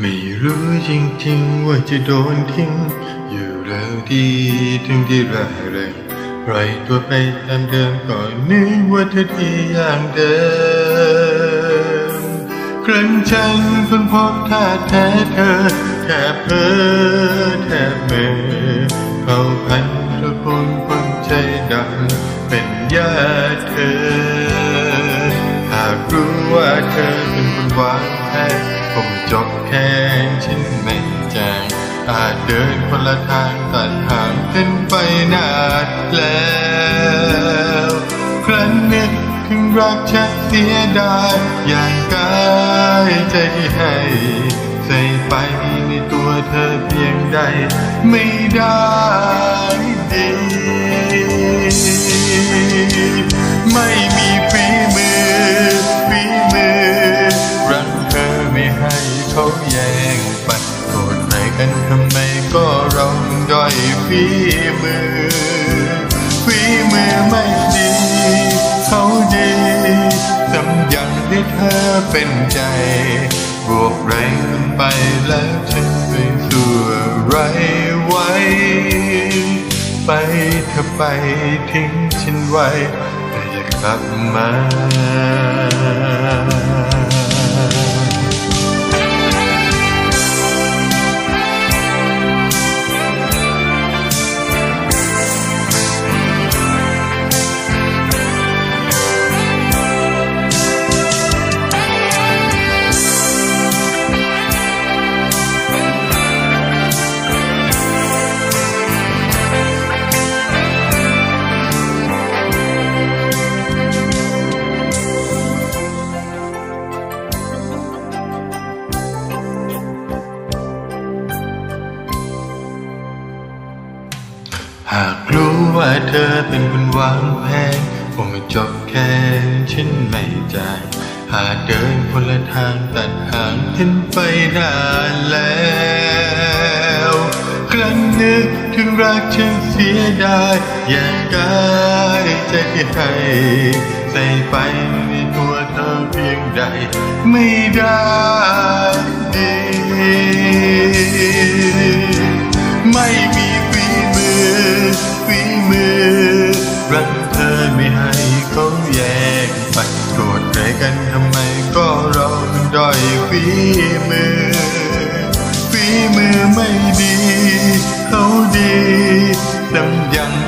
ไม่รู้จริงๆว่าจะโดนทิ้ง อยู่แล้วดีถึงที่ร้ายแรงปล่อยตัวไปตามเดิมก่อนนึกว่าเธอดีอย่างเดิมครั้งฉันเพิ่งพบท่าแท้เธอแทบเพ้อแทบเมื่อเขาพันทุกคนคนใจดำเป็นญาติเธอ หากรู้ว่าเธอเป็นคนหวานคง จบแค่ฉันไม่แจ้งอาจเดินคนละทางตัดหางกันไปนานแล้ว ครั้นนึกถึงรักชักเสียดายอย่างกายใจให้ใส่ไปในตัวเธอเพียงใด ไม่ได้ เขาแย่งไปโกรธใครกันทำไมก็เราด้อยฝีมือฝีมือไม่ดี เขาดีทำอย่างที่เธอเป็นใจ บวกแรงไปแล้วฉันไปสู่อะไรไว้ ไปเธอไปทิ้งฉันไว้แต่อย่ากลับมา หากรู้ว่าเธอเป็นคนวางแผนคงไม่จบแค่ฉันไม่ใจายหากเดินคนละทางตัดห่างกันไปนานแล้วครั้นนึกถึงรักฉันเสียดายอยากกายใจที่ให้ใส่ไปในตัวเธอเพียงใด ไม่ได้ดี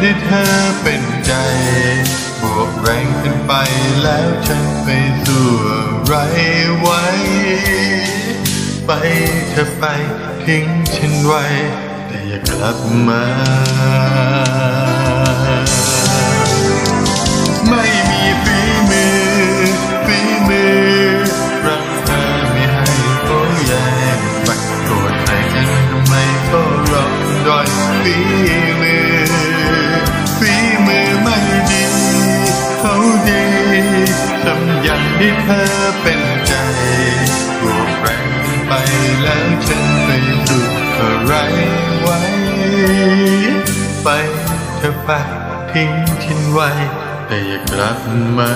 ที่เธอเป็นใจ บวกแรงกันไปแล้วฉันไปสู่อะไรไว้ ไปเธอไปทิ้งฉันไว้ แต่อย่ากลับมา ทำอย่างที่เธอเป็นใจบวกแรงไปแล้วฉันไปดูอะไรไว้ ไปเธอไปทิ้งฉันไว้แต่อย่ากลับมา